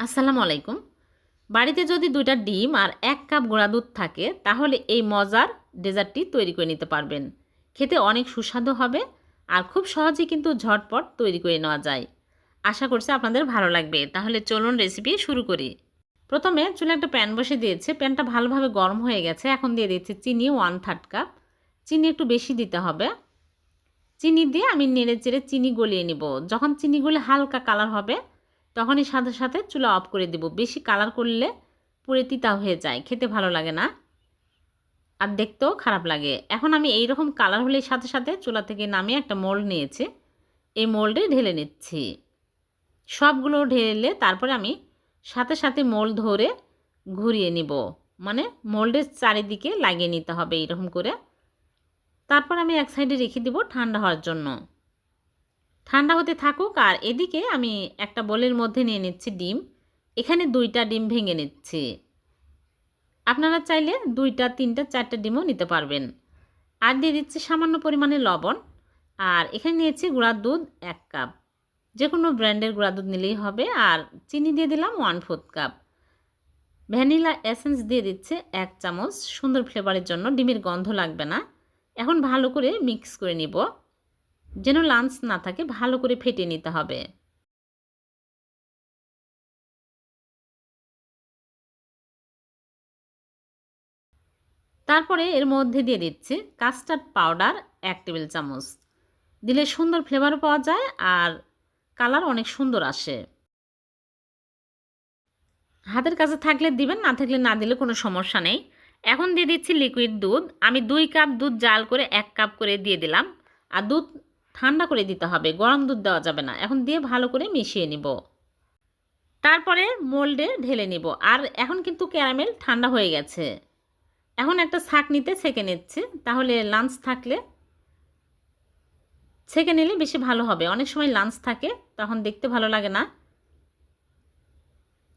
আসসালামু আলাইকুম। বাড়িতে যদি দুইটা ডিম আর এক কাপ গোড়া দুধ থাকে, তাহলে এই মজার ডেজার্টটি তৈরি করে নিতে পারবেন। খেতে অনেক সুস্বাদু হবে আর খুব সহজেই কিন্তু ঝটপট তৈরি করে নেওয়া যায়। আশা করছি আপনাদের ভালো লাগবে। তাহলে চলুন রেসিপি শুরু করি। প্রথমে চুলে একটা প্যান বসে দিয়েছে। প্যানটা ভালোভাবে গরম হয়ে গেছে। এখন দিয়ে দিচ্ছি চিনি ওয়ান থার্ড কাপ চিনি একটু বেশি দিতে হবে। চিনি দিয়ে আমি নেড়ে চেড়ে চিনি গলিয়ে নিব। যখন চিনি গলে হালকা কালার হবে তখনই সাথে সাথে চুলা অফ করে দেব। বেশি কালার করলে পুড়ে তিতা হয়ে যায়, খেতে ভালো লাগে না। আর দেখতেও খারাপ লাগে। এখন আমি এই রকম কালার হলে সাথে সাথে চুলা থেকে নামিয়ে একটা মোল্ড নিয়েছি। এই মোল্ডে ঢেলে নিচ্ছি। সবগুলো ঢেলে তারপরে আমি সাথে সাথে মোল্ড ধরে ঘুরিয়ে নিব। মানে মোল্ডের চারিদিকে লাগিয়ে নিতে হবে এইরকম করে। তারপর আমি এক সাইডে রেখে দিব ঠান্ডা হওয়ার জন্য। ঠান্ডা হতে থাকুক, আর এদিকে আমি একটা বলের মধ্যে নিয়ে নিচ্ছি ডিম। এখানে দুইটা ডিম ভেঙে নিচ্ছি। আপনারা চাইলে দুইটা, তিনটা, চারটা ডিমও নিতে পারবেন। আর দিয়ে দিচ্ছি সামান্য পরিমাণে লবণ। আর এখানে নিয়েছি গুঁড়া দুধ এক কাপ। যে কোনো ব্র্যান্ডের গুঁড়া দুধ নিলেই হবে। আর চিনি দিয়ে দিলাম one fourth cup. Vanilla essence দিয়ে দিচ্ছে এক চামচ। সুন্দর ফ্লেভারের জন্য। ডিমের গন্ধ লাগবে না। এখন ভালো করে মিক্স করে নিব। যেন লাঞ্চ না থাকে, ভালো করে ফেটে নিতে হবে। তারপরে এর মধ্যে দিয়ে দিচ্ছি কাস্টার্ড পাউডার এক টেবিল চামচ। দিলে সুন্দর ফ্লেভারও পাওয়া যায় আর কালার অনেক সুন্দর আসে। হাতের কাছে থাকলে দিবেন, না থাকলে না দিলে কোনো সমস্যা নেই। এখন দিয়ে দিচ্ছি লিকুইড দুধ। আমি দুই কাপ দুধ জাল করে এক কাপ করে দিয়ে দিলাম। আর দুধ ঠান্ডা করে দিতে হবে, গরম দুধ দেওয়া যাবে না। এখন দিয়ে ভালো করে মিশিয়ে নিব। তারপরে মোল্ডে ঢেলে নিব। আর এখন কিন্তু ক্যারামেল ঠান্ডা হয়ে গেছে। এখন একটা শাক নিতে ছেঁকে নিচ্ছে। তাহলে লাঞ্চ থাকলে ছেঁকে নিলে বেশি ভালো হবে। অনেক সময় লাঞ্চ থাকে, তখন দেখতে ভালো লাগে না।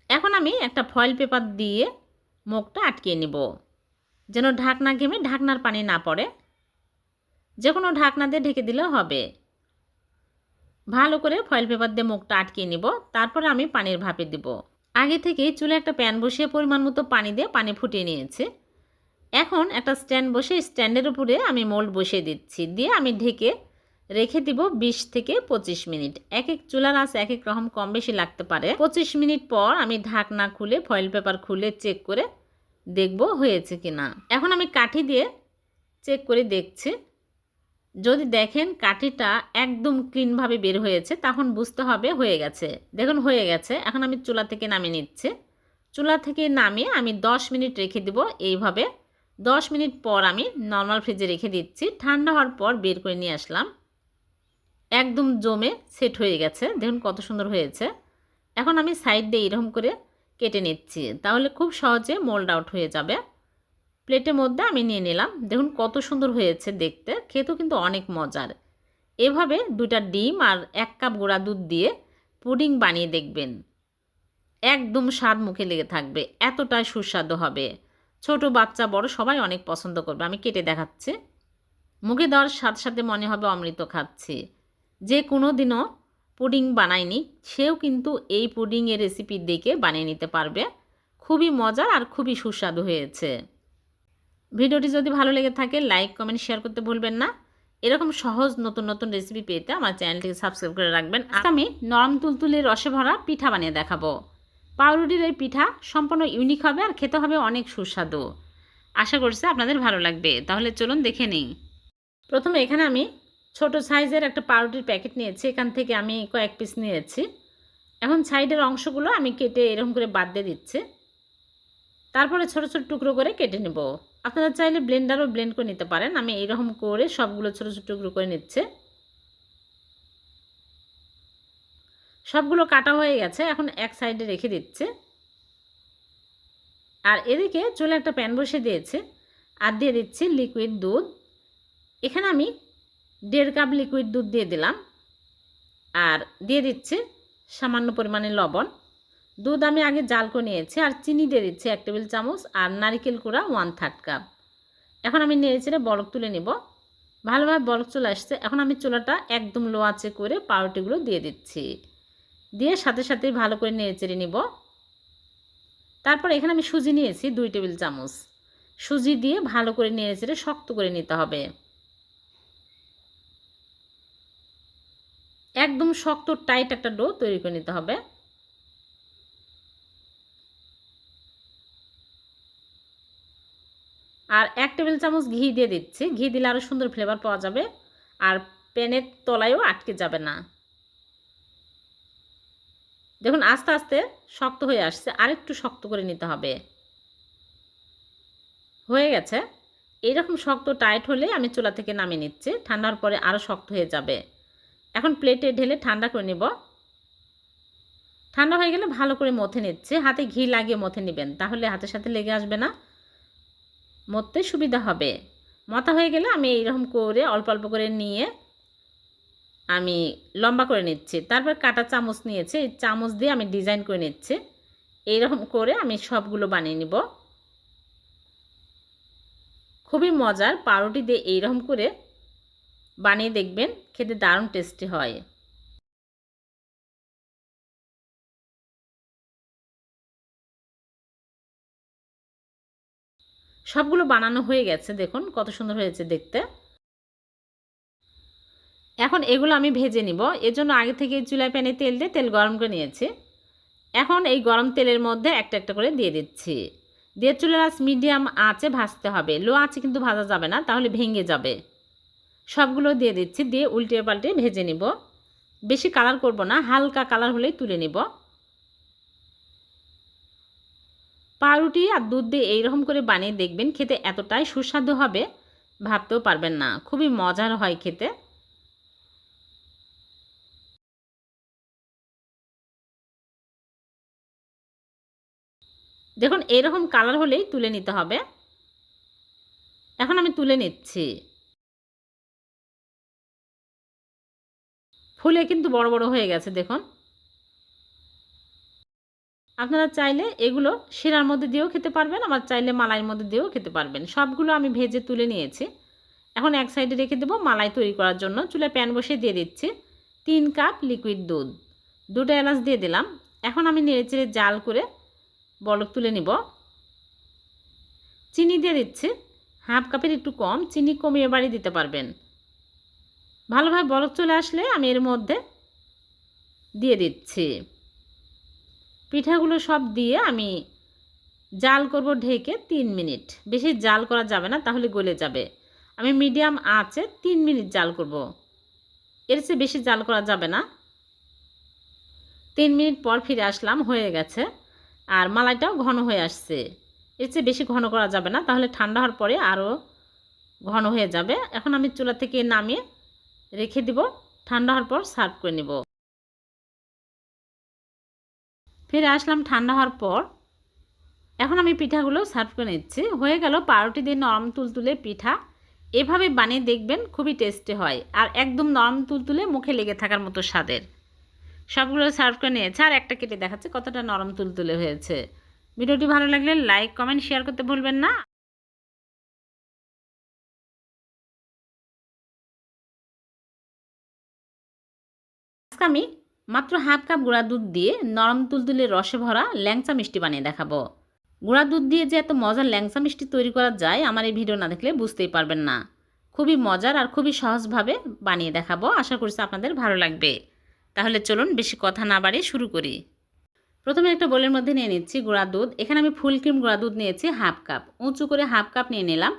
এখন আমি একটা ফয়েল পেপার দিয়ে মুখটা আটকিয়ে নিব। যেন ঢাকনা ঘেমে ঢাকনার পানি না পড়ে। যে কোনো ঢাকনা দিয়ে ঢেকে দিলে হবে। ভালো করে ফয়েল পেপার দিয়ে মুখটা আটকিয়ে নিব, তারপরে আমি পানির ভাপে দিব। আগে থেকে চুলে একটা প্যান বসিয়ে পরিমাণ মতো পানি দিয়ে পানি ফুটিয়ে নিয়েছে। এখন একটা স্ট্যান্ড বসে স্ট্যান্ডের উপরে আমি মোল্ড বসিয়ে দিচ্ছি, দিয়ে আমি ঢেকে রেখে দিব বিশ থেকে পঁচিশ মিনিট। এক এক চুলার আঁচ এক এক রকম কম বেশি লাগতে পারে। পঁচিশ মিনিট পর আমি ঢাকনা খুলে ফয়েল পেপার খুলে চেক করে দেখব হয়েছে কি না এখন আমি কাঠি দিয়ে চেক করে দেখছি। যদি দেখেন কাঠিটা একদম ক্লিনভাবে বের হয়েছে, তখন বুঝতে হবে হয়ে গেছে। দেখুন, হয়ে গেছে। এখন আমি চুলা থেকে নামিয়ে নিচ্ছে। চুলা থেকে নামিয়ে আমি 10 মিনিট রেখে দিব এইভাবে। 10 মিনিট পর আমি নর্মাল ফ্রিজে রেখে দিচ্ছি। ঠান্ডা হওয়ার পর বের করে নিয়ে আসলাম। একদম জমে সেট হয়ে গেছে। দেখুন কত সুন্দর হয়েছে। এখন আমি সাইড দিয়ে এরকম করে কেটে নিচ্ছি। তাহলে খুব সহজে মোল্ড আউট হয়ে যাবে। প্লেটের মধ্যে আমি নিয়ে নিলাম। দেখুন কত সুন্দর হয়েছে দেখতে। খেতেও কিন্তু অনেক মজার। এভাবে দুটা ডিম আর এক কাপ গোড়া দুধ দিয়ে পুডিং বানিয়ে দেখবেন। একদম স্বাদ মুখে লেগে থাকবে। এতটাই সুস্বাদু হবে। ছোট বাচ্চা, বড় সবাই অনেক পছন্দ করবে। আমি কেটে দেখাচ্ছি। মুখে দেওয়ার সাথে সাথে মনে হবে অমৃত খাচ্ছি। যে কোনো দিনও পুডিং বানায়নি, সেও কিন্তু এই পুডিংয়ের রেসিপি দেখে বানিয়ে নিতে পারবে। খুবই মজার আর খুবই সুস্বাদু হয়েছে। ভিডিওটি যদি ভালো লেগে থাকে লাইক কমেন্ট শেয়ার করতে ভুলবেন না। এরকম সহজ নতুন নতুন রেসিপি পেতে আমার চ্যানেলটিকে সাবস্ক্রাইব করে রাখবেন। আমি নরম তুলতুলে রসে ভরা পিঠা বানিয়ে দেখাবো। পাউরুটির এই পিঠা সম্পূর্ণ ইউনিক হবে আর খেতে হবে অনেক সুস্বাদু। আশা করছি আপনাদের ভালো লাগবে। তাহলে চলুন দেখে নিই। প্রথমে এখানে আমি ছোট সাইজের একটা পাউরুটির প্যাকেট নিয়েছি। এখান থেকে আমি কয়েক পিস নিয়েছি। এখন সাইডের অংশগুলো আমি কেটে এরকম করে বাদ দিয়ে দিচ্ছি। তারপরে ছোট ছোট টুকরো করে কেটে নেব। আপনারা চাইলে ব্লেন্ডারও ব্লেন্ড করে নিতে পারেন। আমি এইরকম করে সবগুলো ছোটো ছোটো টুকরো করে নিচ্ছে। সবগুলো কাটা হয়ে গেছে। এখন এক সাইডে রেখে দিচ্ছে। আর এদিকে চলে একটা প্যান বসে দিয়েছে। আর দিয়ে দিচ্ছি লিকুইড দুধ। এখানে আমি দেড় কাপ লিকুইড দুধ দিয়ে দিলাম। আর দিয়ে দিচ্ছে সামান্য পরিমাণে লবণ। দুধ আমি আগে জাল করে নিয়েছি, আর চিনি দিয়ে দিচ্ছি এক টেবিল চামচ, আর নারিকেল কুড়া ওয়ান থার্ড কাপ এখন আমি নেড়ে চেড়ে বলক তুলে নেব। ভালোভাবে বলক চলে আসছে, এখন আমি চুলাটা একদম লো আঁচে করে পাউরুটিগুলো দিয়ে দিচ্ছি। দিয়ে সাথে সাথে ভালো করে নেড়ে চেড়ে নিব। তারপর এখানে আমি সুজি নিয়েছি দুই টেবিল চামচ। সুজি দিয়ে ভালো করে নেড়ে চেড়ে শক্ত করে নিতে হবে। একদম শক্ত টাইট একটা ডো তৈরি করে নিতে হবে। আর এক টেবিল চামচ ঘি দিয়ে দিচ্ছি। ঘি দিলে আরও সুন্দর ফ্লেভার পাওয়া যাবে। আর প্যানের তলায়ও আটকে যাবে না। দেখুন, আস্তে আস্তে শক্ত হয়ে আসছে। আরেকটু শক্ত করে নিতে হবে। হয়ে গেছে। এইরকম শক্ত টাইট হলে আমি চুলা থেকে নামিয়ে নিচ্ছি। ঠান্ডার পরে আরও শক্ত হয়ে যাবে। এখন প্লেটে ঢেলে ঠান্ডা করে নিব। ঠান্ডা হয়ে গেলে ভালো করে মথে নিচ্ছে। হাতে ঘি লাগিয়ে মথে নেবেন। তাহলে হাতের সাথে লেগে আসবে না। মরতে সুবিধা হবে। মতা হয়ে গেলে আমি এইরকম করে অল্প অল্প করে নিয়ে আমি লম্বা করে নিচ্ছি। তারপর কাটা চামচ নিয়েছি। এই চামচ দিয়ে আমি ডিজাইন করে নিচ্ছি। এইরকম করে আমি সবগুলো বানিয়ে নিব। খুবই মজার। পাউরুটি দিয়ে এইরকম করে বানিয়ে দেখবেন, খেতে দারুণ টেস্টি হয়। সবগুলো বানানো হয়ে গেছে, দেখুন কত সুন্দর হয়েছে দেখতে। এখন এগুলো আমি ভেজে নিব। এর জন্য আগে থেকে চুলায় প্যানে তেল দিয়ে তেল গরম করে নিয়েছি। এখন এই গরম তেলের মধ্যে একটা একটা করে দিয়ে দিচ্ছি। দিয়ে চুলার আঁচ মিডিয়াম আঁচে ভাজতে হবে। লো আঁচে কিন্তু ভাজা যাবে না, তাহলে ভেঙে যাবে। সবগুলো দিয়ে দিচ্ছি, দিয়ে উল্টে পাল্টে ভেজে নিব। বেশি কালার করব না, হালকা কালার হলেই তুলে নিব। পাউরুটি আর দুধ দিয়ে এইরকম করে বানিয়ে দেখবেন, খেতে এতটাই সুস্বাদু হবে, ভাবতেও পারবেন না। খুবই মজার হয় খেতে। দেখুন এরকম কালার হলেই তুলে নিতে হবে। এখন আমি তুলে নিচ্ছি। ফুলে কিন্তু বড় বড় হয়ে গেছে, দেখুন। আপনারা চাইলে এগুলো শিরার মধ্যে দিয়েও খেতে পারবেন, আবার চাইলে মালাইয়ের মধ্যে দিয়েও খেতে পারবেন। সবগুলো আমি ভেজে তুলে নিয়েছি। এখন এক সাইডে রেখে দেবো মালাই তৈরি করার জন্য। চুলে প্যান বসিয়ে দিয়ে দিচ্ছি তিন কাপ লিকুইড দুধ। দুটো এলাচ দিয়ে দিলাম। এখন আমি নেড়ে চেড়ে জাল করে বলক তুলে নিব। চিনি দিয়ে দিচ্ছি। হাফ কাপের একটু কম। চিনি কমিয়ে বাড়ি দিতে পারবেন। ভালোভাবে বলক চলে আসলে আমি এর মধ্যে দিয়ে দিচ্ছি। পিঠাগুলো সব দিয়ে আমি জাল করব ঢেকে তিন মিনিট। বেশি জাল করা যাবে না, তাহলে গলে যাবে। আমি মিডিয়াম আঁচে তিন মিনিট জাল করব। এর চেয়ে বেশি জাল করা যাবে না। তিন মিনিট পর ফিরে আসলাম, হয়ে গেছে। আর মালাইটাও ঘন হয়ে আসছে। এর চেয়ে বেশি ঘন করা যাবে না, তাহলে ঠান্ডা হওয়ার পরে আরও ঘন হয়ে যাবে। এখন আমি চুলা থেকে নামিয়ে রেখে দিব। ঠান্ডা হওয়ার পর সার্ভ করে নিব। ফিরে আসলাম ঠান্ডা হওয়ার পর। এখন আমি পিঠাগুলো সার্ভ করে নিচ্ছি। হয়ে গেল পাউরুটি দিয়ে নরম তুলতুলে পিঠা। এভাবে বানিয়ে দেখবেন খুবই টেস্টি হয় আর একদম নরম তুলতুলে মুখে লেগে থাকার মতো স্বাদের। সবগুলো সার্ভ করে নিয়েছে আর একটা কেটে দেখাচ্ছে কতটা নরম তুলতুলে হয়েছে। ভিডিওটি ভালো লাগলে লাইক, কমেন্ট, শেয়ার করতে ভুলবেন না। আজকে আমি মাত্র হাফ কাপ গুঁড়া দুধ দিয়ে নরম তুলতুলে রসে ভরা ল্যাংচা মিষ্টি বানিয়ে দেখাবো। গুঁড়া দুধ দিয়ে যে এত মজার ল্যাংচা মিষ্টি তৈরি করা যায়, আমার এই ভিডিও না দেখলে বুঝতেই পারবেন না। খুবই মজার আর খুবই সহজভাবে বানিয়ে দেখাবো। আশা করছি আপনাদের ভালো লাগবে। তাহলে চলুন বেশি কথা না বাড়িয়ে শুরু করি। প্রথমে একটা বোলের মধ্যে নিয়ে নিচ্ছি গুঁড়া দুধ। এখানে আমি ফুল ক্রিম গুঁড়া দুধ নিয়েছি হাফ কাপ। উঁচু করে হাফ কাপ নিয়ে নিলাম।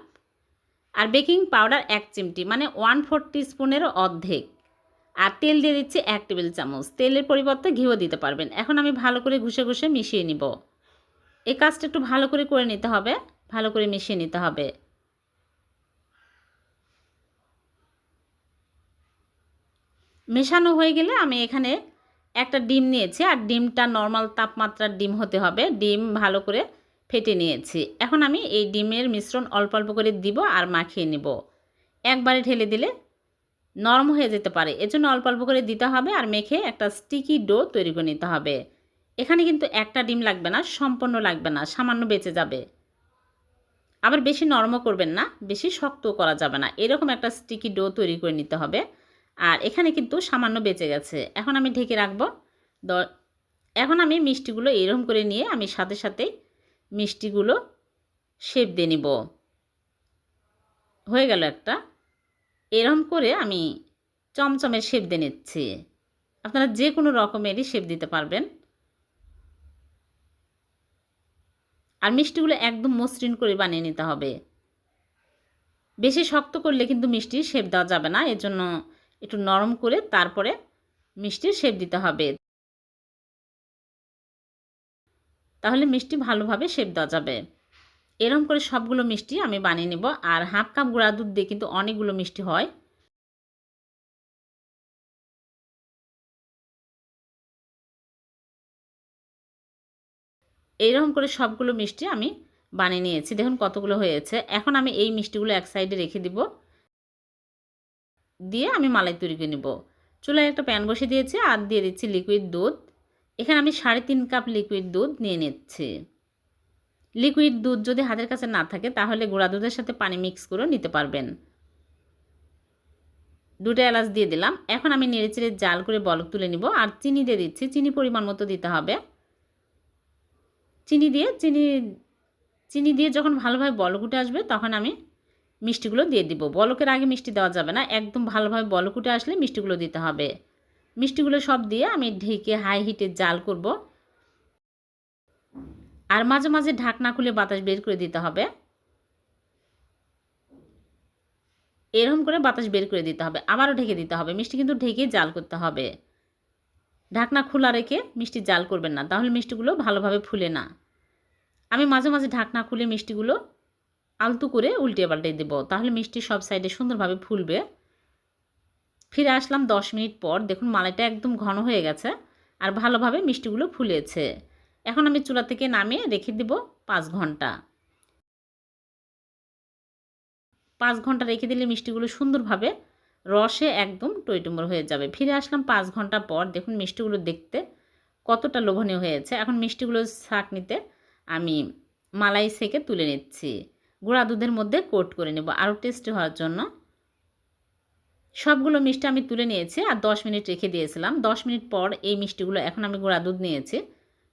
আর বেকিং পাউডার এক চিমটি মানে ওয়ান ফোর স্পুনেরও অর্ধেক। আর তেল দিয়ে দিচ্ছি এক টেবিল চামচ। তেলের পরিবর্তে ঘিও দিতে পারবেন। এখন আমি ভালো করে ঘুষে ঘুষে মিশিয়ে নিব। এই কাজটা একটু ভালো করে করে নিতে হবে। ভালো করে মিশিয়ে নিতে হবে। মেশানো হয়ে গেলে আমি এখানে একটা ডিম নিয়েছি। আর ডিমটা নর্মাল তাপমাত্রার ডিম হতে হবে। ডিম ভালো করে ফেটে নিয়েছি। এখন আমি এই ডিমের মিশ্রণ অল্প অল্প করে দিব আর মাখিয়ে নিব। একবারে ঢেলে দিলে নরম হয়ে যেতে পারে। এজন্য অল্প অল্প করে দিতে হবে আর মেখে একটা স্টিকি ডো তৈরি করে নিতে হবে। এখানে কিন্তু একটা ডিম লাগবে না, সম্পূর্ণ লাগবে না, সামান্য বেঁচে যাবে। আবার বেশি নরমও করবেন না, বেশি শক্তও করা যাবে না। এরকম একটা স্টিকি ডো তৈরি করে নিতে হবে। আর এখানে কিন্তু সামান্য বেঁচে গেছে। এখন আমি ঢেকে রাখব। এখন আমি মিষ্টিগুলো এরকম করে নিয়ে আমি সাথে সাথেই মিষ্টিগুলো শেপ দিয়ে নিব। হয়ে গেল একটা। এরম করে আমি চমচমের শেপ দিয়ে নিচ্ছি। আপনারা যে কোনো রকমেরই শেপ দিতে পারবেন। আর মিষ্টিগুলো একদম মসৃণ করে বানিয়ে নিতে হবে। বেশি শক্ত করলে কিন্তু মিষ্টির শেপ দেওয়া যাবে না। এর জন্য একটু নরম করে তারপরে মিষ্টির শেপ দিতে হবে। তাহলে মিষ্টি ভালোভাবে শেপ দেওয়া যাবে। এরকম করে সবগুলো মিষ্টি আমি বানিয়ে নেব। আর হাফ কাপ গুঁড়া দুধ দিয়ে কিন্তু অনেকগুলো মিষ্টি হয়। এইরকম করে সবগুলো মিষ্টি আমি বানিয়ে নিয়েছি। দেখুন কতগুলো হয়েছে। এখন আমি এই মিষ্টিগুলো এক সাইডে রেখে দিব। দিয়ে আমি মালাই তৈরি করে নেব। চুলায় একটা প্যান বসে দিয়েছি আর দিয়ে দিচ্ছি লিকুইড দুধ। এখানে আমি সাড়ে তিন কাপ লিকুইড দুধ নিয়ে নিচ্ছি। লিকুইড দুধ যদি হাতের কাছে না থাকে, তাহলে গুঁড়া দুধের সাথে পানি মিক্স করে নিতে পারবেন। দুটো এলাচ দিয়ে দিলাম। এখন আমি নেড়ে চেড়ে জাল করে বলক তুলে নিব। আর চিনি দিয়ে দিচ্ছি। চিনি পরিমাণ মতো দিতে হবে। চিনি দিয়ে, চিনি চিনি দিয়ে যখন ভালোভাবে বলক উঠে আসবে, তখন আমি মিষ্টিগুলো দিয়ে দিব। বলকের আগে মিষ্টি দেওয়া যাবে না। একদম ভালোভাবে বলক উঠে আসলে মিষ্টিগুলো দিতে হবে। মিষ্টিগুলো সব দিয়ে আমি ঢেকে হাই হিটে জাল করব। আর মাঝে মাঝে ঢাকনা খুলে বাতাস বের করে দিতে হবে। এরকম করে বাতাস বের করে দিতে হবে। আবারও ঢেকে দিতে হবে। মিষ্টি কিন্তু ঢেকে জাল করতে হবে। ঢাকনা খোলা রেখে মিষ্টি জাল করবেন না। তাহলে মিষ্টিগুলো ভালোভাবে ফুলে না। আমি মাঝে মাঝে ঢাকনা খুলে মিষ্টিগুলো আলতু করে উল্টে পাল্টে দেবো। তাহলে মিষ্টি সব সাইডে সুন্দরভাবে ফুলবে। ফিরে আসলাম দশ মিনিট পর। দেখুন মালাইটা একদম ঘন হয়ে গেছে। আর ভালোভাবে মিষ্টিগুলো ফুলেছে। এখন আমি চুলা থেকে নামিয়ে রেখে দেব পাঁচ ঘণ্টা। পাঁচ ঘণ্টা রেখে দিলে মিষ্টিগুলো সুন্দরভাবে রসে একদম টইটুম্বর হয়ে যাবে। ফিরে আসলাম পাঁচ ঘণ্টা পর। দেখুন মিষ্টিগুলো দেখতে কতটা লোভনীয় হয়েছে। এখন মিষ্টিগুলো নিতে আমি মালাই সেকে তুলে নিচ্ছি। গুঁড়া দুধের মধ্যে কোট করে নেব। আরও টেস্টি হওয়ার জন্য সবগুলো মিষ্টি আমি তুলে নিয়েছি। আর দশ মিনিট রেখে দিয়েছিলাম। দশ মিনিট পর এই মিষ্টিগুলো এখন আমি গুঁড়া দুধ নিয়েছি।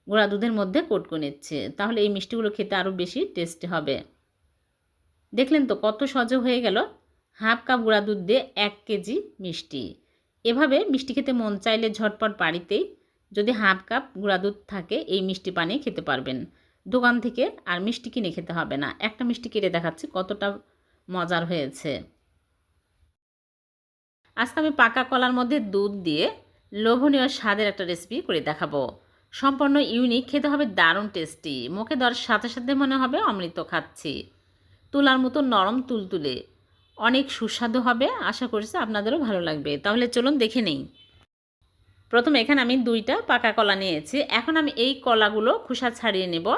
গুঁড়া দুধের মধ্যে কোট করে নিচ্ছে। তাহলে এই মিষ্টিগুলো খেতে আরও বেশি টেস্টি হবে। দেখলেন তো কত সহজে হয়ে গেল। হাফ কাপ গুঁড়া দুধ দিয়ে এক কেজি মিষ্টি। এভাবে মিষ্টি খেতে মন চাইলে ঝটপট বাড়িতেই যদি হাফ কাপ গুঁড়া দুধ থাকে, এই মিষ্টি পানি খেতে পারবেন। দোকান থেকে আর মিষ্টি কিনে খেতে হবে না। একটা মিষ্টি কেটে দেখাচ্ছি কতটা মজার হয়েছে। আজকে আমি পাকা কলার মধ্যে দুধ দিয়ে লোভনীয় স্বাদের একটা রেসিপি করে দেখাবো। সম্পূর্ণ ইউনিক খেতে হবে দারুণ টেস্টি মুখে দেওয়ার সাথে সাথে মনে হবে অমৃত খাচ্ছি। তুলার মতো নরম তুলতুলে। অনেক সুস্বাদু হবে, আশা করছি আপনাদেরও ভালো লাগবে। তাহলে চলুন দেখে নেই। প্রথম এখানে আমি দুইটা পাকা কলা নিয়েছি। এখন আমি এই কলাগুলো খোসা ছাড়িয়ে নেব।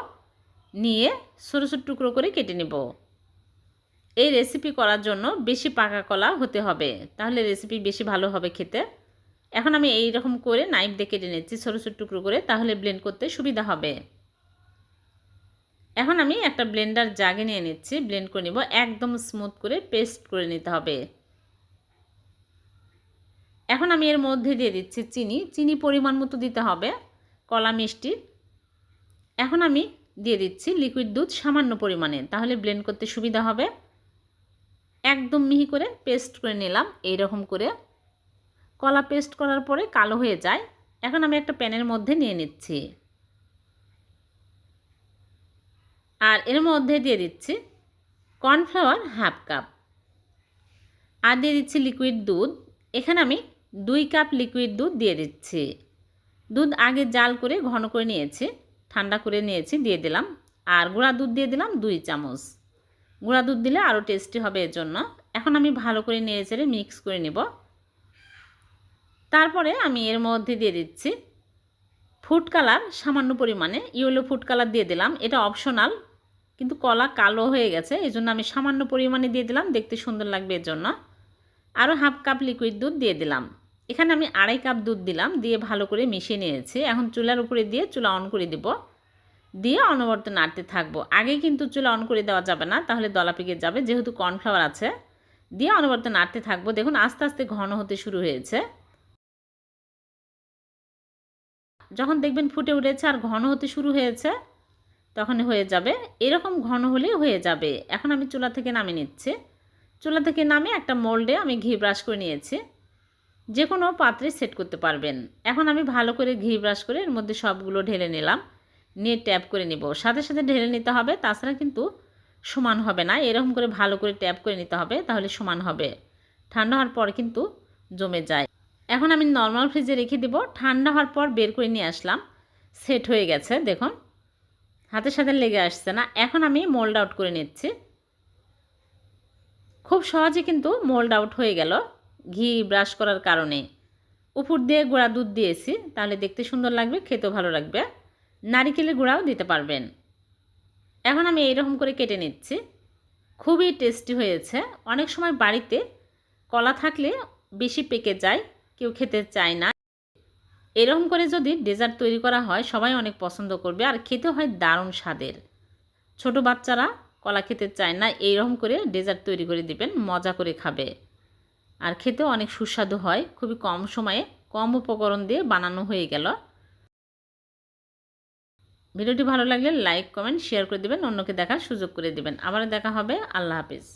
নিয়ে ছোটো ছোটো টুকরো করে কেটে নেব। এই রেসিপি করার জন্য বেশি পাকা কলা হতে হবে। তাহলে রেসিপি বেশি ভালো হবে খেতে। এখন আমি এই রকম করে নাইফ দিয়ে কেটে নিচ্ছি ছোটো ছোটো টুকরো করে, তাহলে ব্লেন্ড করতে সুবিধা হবে। এখন আমি একটা ব্লেন্ডার জাগে নিয়ে নিচ্ছি ব্লেন্ড করে নিব, একদম স্মুথ করে পেস্ট করে নিতে হবে। এখন আমি এর মধ্যে দিয়ে দিচ্ছি চিনি চিনি পরিমাণ মতো দিতে হবে, কলা মিষ্টি। এখন আমি দিয়ে দিচ্ছি লিকুইড দুধ সামান্য পরিমাণে, তাহলে ব্লেন্ড করতে সুবিধা হবে। একদম মিহি করে পেস্ট করে নিলাম এই রকম করে। কলা পেস্ট করার পরে কালো হয়ে যায়। এখন আমি একটা প্যানের মধ্যে নিয়ে নিচ্ছি। আর এর মধ্যে দিয়ে দিচ্ছি কর্নফ্লাওয়ার হাফ কাপ। আর দিয়ে দিচ্ছি লিকুইড দুধ। এখানে আমি দুই কাপ লিকুইড দুধ দিয়ে দিচ্ছি। দুধ আগে জাল করে ঘন করে নিয়েছি, ঠান্ডা করে নিয়েছি, দিয়ে দিলাম। আর গুঁড়া দুধ দিয়ে দিলাম দুই চামচ। গুঁড়া দুধ দিলে আরও টেস্টি হবে এর জন্য। এখন আমি ভালো করে নেড়ে চেড়ে মিক্স করে নেব। তারপরে আমি এর মধ্যে দিয়ে দিচ্ছি ফুড কালার, সামান্য পরিমাণে। ইয়েলো ফুড কালার দিয়ে দিলাম। এটা অপশনাল, কিন্তু কলা কালো হয়ে গেছে এই জন্য আমি সামান্য পরিমাণে দিয়ে দিলাম। দেখতে সুন্দর লাগবে এর জন্য। আরও হাফ কাপ লিকুইড দুধ দিয়ে দিলাম। এখানে আমি আড়াই কাপ দুধ দিলাম, দিয়ে ভালো করে মিশিয়ে নিয়েছি। এখন চুলার উপরে দিয়ে চুলা অন করে দেব। দিয়ে অনবরত নাড়তে থাকব। আগে কিন্তু চুলা অন করে দেওয়া যাবে না, তাহলে দলা পেকে যাবে। যেহেতু কর্নফ্লাওয়ার আছে, দিয়ে অনবরত নাড়তে থাকব। দেখুন, আস্তে আস্তে ঘন হতে শুরু হয়েছে। যখন দেখবেন ফুটে উঠেছে আর ঘন হতে শুরু হয়েছে, তখন হয়ে যাবে। এরকম ঘন হলেই হয়ে যাবে। এখন আমি চুলা থেকে নামিয়ে নিচ্ছি। চুলা থেকে নামিয়ে একটা মোল্ডে আমি ঘি ব্রাশ করে নিয়েছি। যে কোনো পাত্রে সেট করতে পারবেন। এখন আমি ভালো করে ঘি ব্রাশ করে এর মধ্যে সবগুলো ঢেলে নিলাম। নিয়ে ট্যাপ করে নিব। সাথে সাথে ঢেলে নিতে হবে, তাছাড়া কিন্তু সমান হবে না। এরকম করে ভালো করে ট্যাপ করে নিতে হবে, তাহলে সমান হবে। ঠান্ডা হওয়ার পর কিন্তু জমে যায়। এখন আমি নর্মাল ফ্রিজে রেখে দেব। ঠান্ডা হওয়ার পর বের করে নিয়ে আসলাম। সেট হয়ে গেছে, দেখুন। হাতের সাথে লেগে আসছে না। এখন আমি মোল্ড আউট করে নিচ্ছি। খুব সহজে কিন্তু মোল্ড আউট হয়ে গেল ঘি ব্রাশ করার কারণে। উপর দিয়ে গোড়া দুধ দিয়েছি, তাহলে দেখতে সুন্দর লাগবে, খেতেও ভালো লাগবে। নারিকেলের গুঁড়াও দিতে পারবেন। এখন আমি এইরকম করে কেটে নিচ্ছি। খুবই টেস্টি হয়েছে। অনেক সময় বাড়িতে কলা থাকলে বেশি পেকে যায়। কেউ খেতে চায় না। এরকম করে যদি ডেজার্ট তৈরি করা হয়, সবাই অনেক পছন্দ করবে আর খেতে হয় দারুণ স্বাদের। ছোট বাচ্চারা কলা খেতে চায় না, এইরকম করে ডেজার্ট তৈরি করে দিবেন, মজা করে খাবে। আর খেতেও অনেক সুস্বাদু হয়, খুবই কম সময়ে কম উপকরণ দিয়ে বানানো হয়ে গেল। ভিডিওটি ভালো লাগলে লাইক কমেন্ট শেয়ার করে দেবেন, অন্যকে দেখার সুযোগ করে দেবেন। আবার দেখা হবে, আল্লাহ হাফিজ।